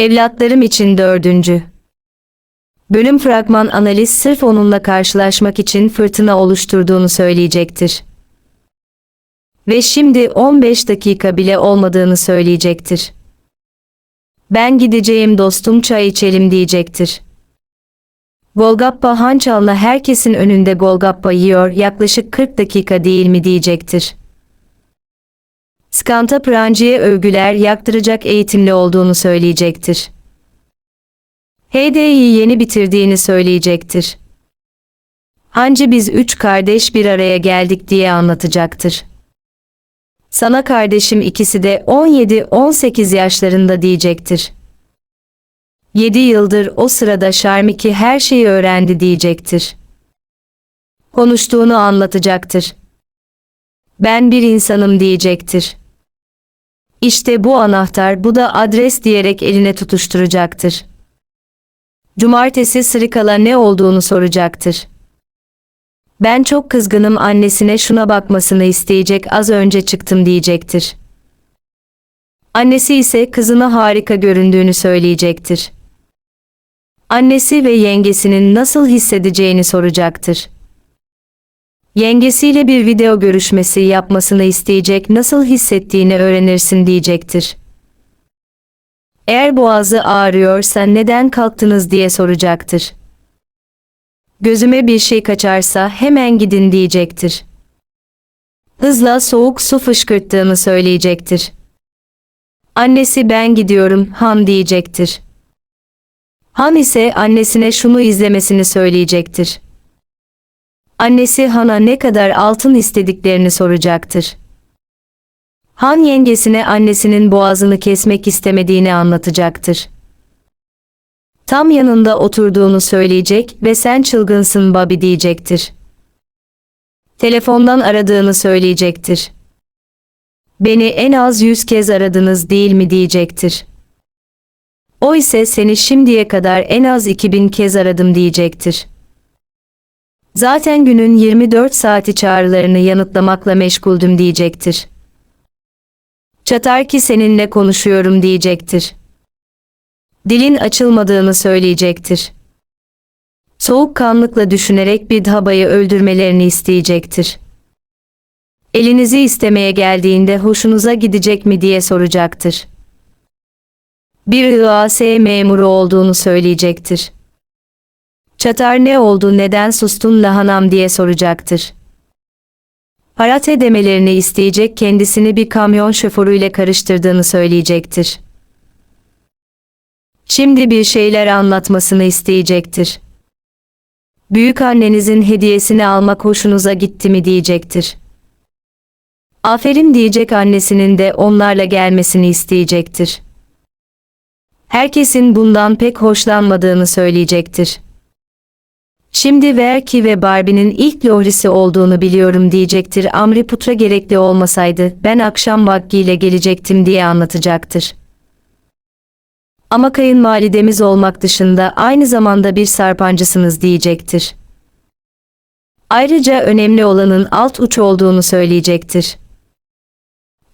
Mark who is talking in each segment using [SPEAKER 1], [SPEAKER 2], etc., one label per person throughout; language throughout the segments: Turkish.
[SPEAKER 1] Evlatlarım için dördüncü. Bölüm fragman analiz sırf onunla karşılaşmak için fırtına oluşturduğunu söyleyecektir. Ve şimdi 15 dakika bile olmadığını söyleyecektir. Ben gideceğim dostum çay içelim diyecektir. Golgappa Hançal'la herkesin önünde Golgappa yiyor yaklaşık 40 dakika değil mi diyecektir. Skanta Pranci'ye övgüler yaktıracak eğitimli olduğunu söyleyecektir. HD'yi yeni bitirdiğini söyleyecektir. Hancı biz üç kardeş bir araya geldik diye anlatacaktır. Sana kardeşim ikisi de 17-18 yaşlarında diyecektir. 7 yıldır o sırada Şarmiki her şeyi öğrendi diyecektir. Konuştuğunu anlatacaktır. Ben bir insanım diyecektir. İşte bu anahtar, bu da adres diyerek eline tutuşturacaktır. Cumartesi Sırıkal'a ne olduğunu soracaktır. Ben çok kızgınım annesine şuna bakmasını isteyecek az önce çıktım diyecektir. Annesi ise kızına harika göründüğünü söyleyecektir. Annesi ve yengesinin nasıl hissedeceğini soracaktır. Yengesiyle bir video görüşmesi yapmasını isteyecek nasıl hissettiğini öğrenirsin diyecektir. Eğer boğazı ağrıyorsa neden kalktınız diye soracaktır. Gözüme bir şey kaçarsa hemen gidin diyecektir. Hızla soğuk su fışkırttığını söyleyecektir. Annesi ben gidiyorum Han diyecektir. Han ise annesine şunu izlemesini söyleyecektir. Annesi Han'a ne kadar altın istediklerini soracaktır. Han yengesine annesinin boğazını kesmek istemediğini anlatacaktır. Tam yanında oturduğunu söyleyecek ve sen çılgınsın Bobby diyecektir. Telefondan aradığını söyleyecektir. Beni en az yüz kez aradınız değil mi diyecektir. O ise seni şimdiye kadar en az 2000 kez aradım diyecektir. Zaten günün 24 saati çağrılarını yanıtlamakla meşguldüm diyecektir. Çatar ki seninle konuşuyorum diyecektir. Dilin açılmadığını söyleyecektir. Soğukkanlıkla düşünerek bir dhabayı öldürmelerini isteyecektir. Elinizi istemeye geldiğinde hoşunuza gidecek mi diye soracaktır. Bir IAS memuru olduğunu söyleyecektir. Çatar ne oldu neden sustun lahanam diye soracaktır. Parate demelerini isteyecek kendisini bir kamyon şoförüyle karıştırdığını söyleyecektir. Şimdi bir şeyler anlatmasını isteyecektir. Büyük annenizin hediyesini almak hoşunuza gitti mi diyecektir. Aferin diyecek annesinin de onlarla gelmesini isteyecektir. Herkesin bundan pek hoşlanmadığını söyleyecektir. Şimdi Verki ve Barbie'nin ilk lohrisi olduğunu biliyorum diyecektir. Amri Putra gerekli olmasaydı ben akşam vaktiyle gelecektim diye anlatacaktır. Ama kayınvalidemiz olmak dışında aynı zamanda bir sarpancısınız diyecektir. Ayrıca önemli olanın alt uç olduğunu söyleyecektir.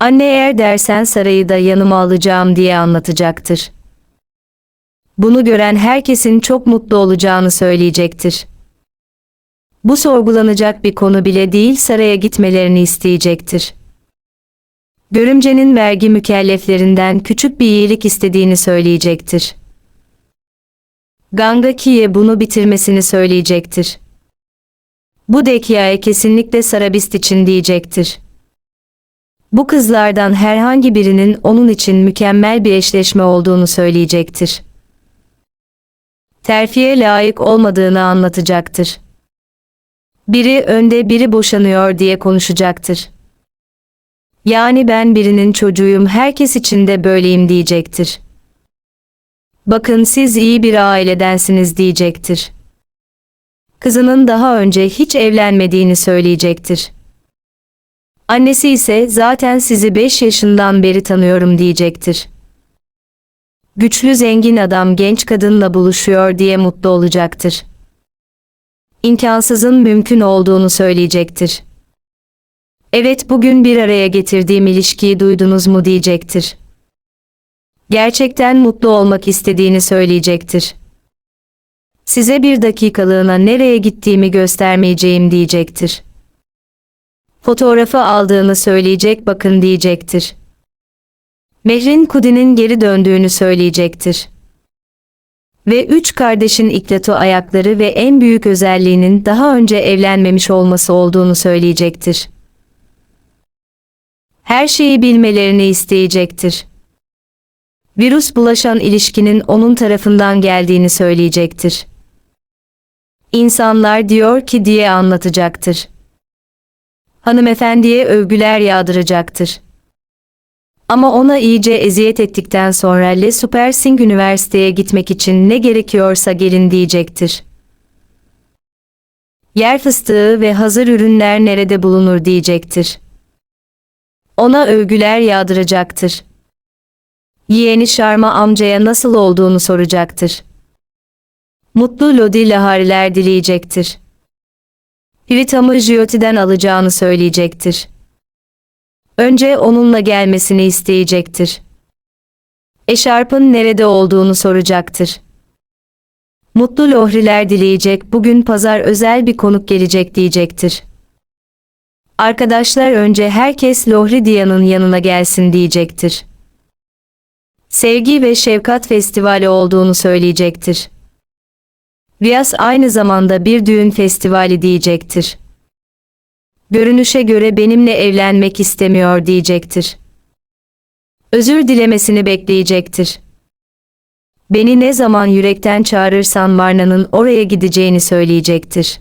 [SPEAKER 1] Anne eğer dersen sarayı da yanıma alacağım diye anlatacaktır. Bunu gören herkesin çok mutlu olacağını söyleyecektir. Bu sorgulanacak bir konu bile değil saraya gitmelerini isteyecektir. Görümcenin vergi mükelleflerinden küçük bir iyilik istediğini söyleyecektir. Gangaki'ye bunu bitirmesini söyleyecektir. Bu Dekya'ya kesinlikle Sarabist için diyecektir. Bu kızlardan herhangi birinin onun için mükemmel bir eşleşme olduğunu söyleyecektir. Terfiye layık olmadığını anlatacaktır. Biri önde biri boşanıyor diye konuşacaktır. Yani ben birinin çocuğuyum herkes için de böyleyim diyecektir. Bakın siz iyi bir ailedensiniz diyecektir. Kızının daha önce hiç evlenmediğini söyleyecektir. Annesi ise zaten sizi 5 yaşından beri tanıyorum diyecektir. Güçlü zengin adam genç kadınla buluşuyor diye mutlu olacaktır. İmkansızın mümkün olduğunu söyleyecektir. Evet bugün bir araya getirdiğim ilişkiyi duydunuz mu diyecektir. Gerçekten mutlu olmak istediğini söyleyecektir. Size bir dakikalığına nereye gittiğimi göstermeyeceğim diyecektir. Fotoğrafı aldığını söyleyecek bakın diyecektir. Mehrin Kudi'nin geri döndüğünü söyleyecektir. Ve üç kardeşin İklato ayakları ve en büyük özelliğinin daha önce evlenmemiş olması olduğunu söyleyecektir. Her şeyi bilmelerini isteyecektir. Virüs bulaşan ilişkinin onun tarafından geldiğini söyleyecektir. İnsanlar diyor ki diye anlatacaktır. Hanımefendiye övgüler yağdıracaktır. Ama ona iyice eziyet ettikten sonra Le Supersing Üniversiteye gitmek için ne gerekiyorsa gelin diyecektir. Yer fıstığı ve hazır ürünler nerede bulunur diyecektir. Ona övgüler yağdıracaktır. Yeğeni Şarma amcaya nasıl olduğunu soracaktır. Mutlu Lodi lahariler dileyecektir. Hivitam'ı Jyoti'den alacağını söyleyecektir. Önce onunla gelmesini isteyecektir. Eşarp'ın nerede olduğunu soracaktır. Mutlu lohriler dileyecek, bugün pazar özel bir konuk gelecek diyecektir. Arkadaşlar önce herkes Lohri Diyan'ın yanına gelsin diyecektir. Sevgi ve Şefkat Festivali olduğunu söyleyecektir. Viyas aynı zamanda bir düğün festivali diyecektir. Görünüşe göre benimle evlenmek istemiyor diyecektir. Özür dilemesini bekleyecektir. Beni ne zaman yürekten çağırırsan Varna'nın oraya gideceğini söyleyecektir.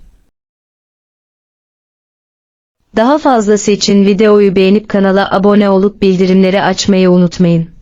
[SPEAKER 1] Daha fazlası için videoyu beğenip kanala abone olup bildirimleri açmayı unutmayın.